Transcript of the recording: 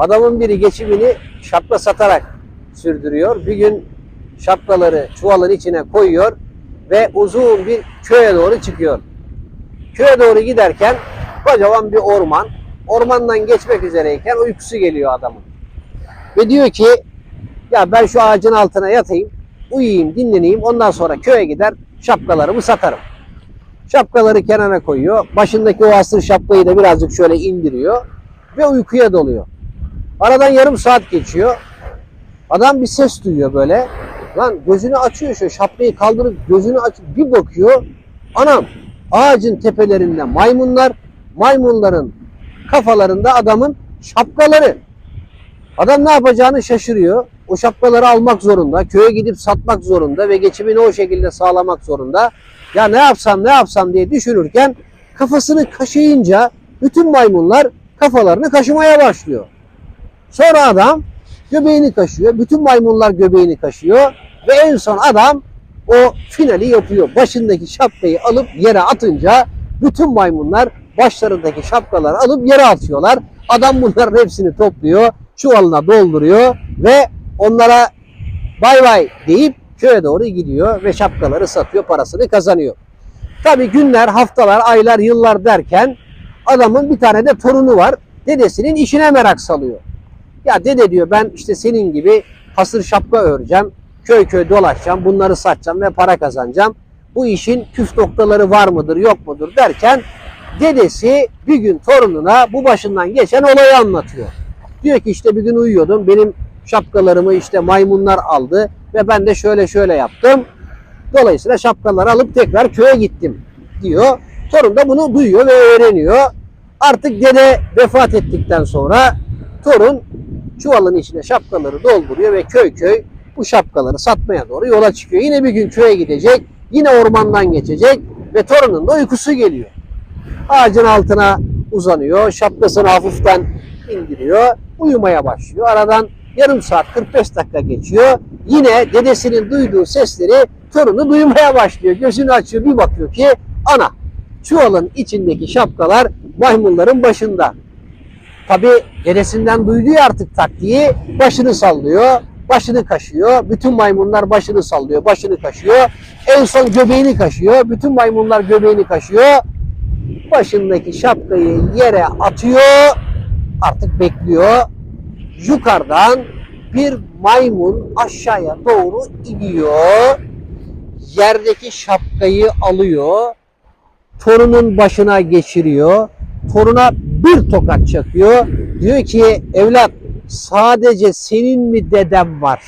Adamın biri geçimini şapka satarak sürdürüyor. Bir gün şapkaları çuvalın içine koyuyor ve uzun bir köye doğru çıkıyor. Köye doğru giderken kocaman bir orman. Ormandan geçmek üzereyken uykusu geliyor adamın. Ve diyor ki ya ben şu ağacın altına yatayım, uyuyayım, dinleneyim. Ondan sonra köye gider şapkalarımı satarım. Şapkaları kenara koyuyor. Başındaki o asır şapkayı da birazcık şöyle indiriyor ve uykuya doluyor. Aradan yarım saat geçiyor. Adam bir ses duyuyor böyle. Lan gözünü açıyor şöyle şapkayı kaldırıp gözünü açıp bir bakıyor. Anam ağacın tepelerinde maymunlar, maymunların kafalarında adamın şapkaları. Adam ne yapacağını şaşırıyor. O şapkaları almak zorunda. Köye gidip satmak zorunda ve geçimini o şekilde sağlamak zorunda. Ya ne yapsam ne yapsam diye düşünürken kafasını kaşıyınca bütün maymunlar kafalarını kaşımaya başlıyor. Sonra adam göbeğini kaşıyor. Bütün maymunlar göbeğini kaşıyor. Ve en son adam o finali yapıyor. Başındaki şapkayı alıp yere atınca bütün maymunlar başlarındaki şapkaları alıp yere atıyorlar. Adam bunların hepsini topluyor, çuvalına dolduruyor ve onlara bay bay deyip köye doğru gidiyor ve şapkaları satıyor, parasını kazanıyor. Tabi günler, haftalar, aylar, yıllar derken adamın bir tane de torunu var. Dedesinin işine merak salıyor. Ya dede diyor ben işte senin gibi hasır şapka öreceğim. Köy köy dolaşacağım. Bunları satacağım ve para kazanacağım. Bu işin püf noktaları var mıdır yok mudur derken dedesi bir gün torununa bu başından geçen olayı anlatıyor. Diyor ki işte bir gün uyuyordum. Benim şapkalarımı işte maymunlar aldı ve ben de şöyle şöyle yaptım. Dolayısıyla şapkaları alıp tekrar köye gittim diyor. Torun da bunu duyuyor ve öğreniyor. Artık dede vefat ettikten sonra torun çuvalın içine şapkaları dolduruyor ve köy köy bu şapkaları satmaya doğru yola çıkıyor. Yine bir gün köye gidecek, yine ormandan geçecek ve torunun da uykusu geliyor. Ağacın altına uzanıyor, şapkasını hafiften indiriyor, uyumaya başlıyor. Aradan yarım saat 45 dakika geçiyor. Yine dedesinin duyduğu sesleri torunu duymaya başlıyor. Gözünü açıyor bir bakıyor ki ana çuvalın içindeki şapkalar maymunların başında. Tabi dedesinden duyduğu artık taktiği başını sallıyor, başını kaşıyor. Bütün maymunlar başını sallıyor, başını kaşıyor. En son göbeğini kaşıyor. Bütün maymunlar göbeğini kaşıyor. Başındaki şapkayı yere atıyor. Artık bekliyor. Yukarıdan bir maymun aşağıya doğru iniyor. Yerdeki şapkayı alıyor. Torunun başına geçiriyor. Toruna bir tokat çakıyor. Diyor ki evlat sadece senin mi dedem var?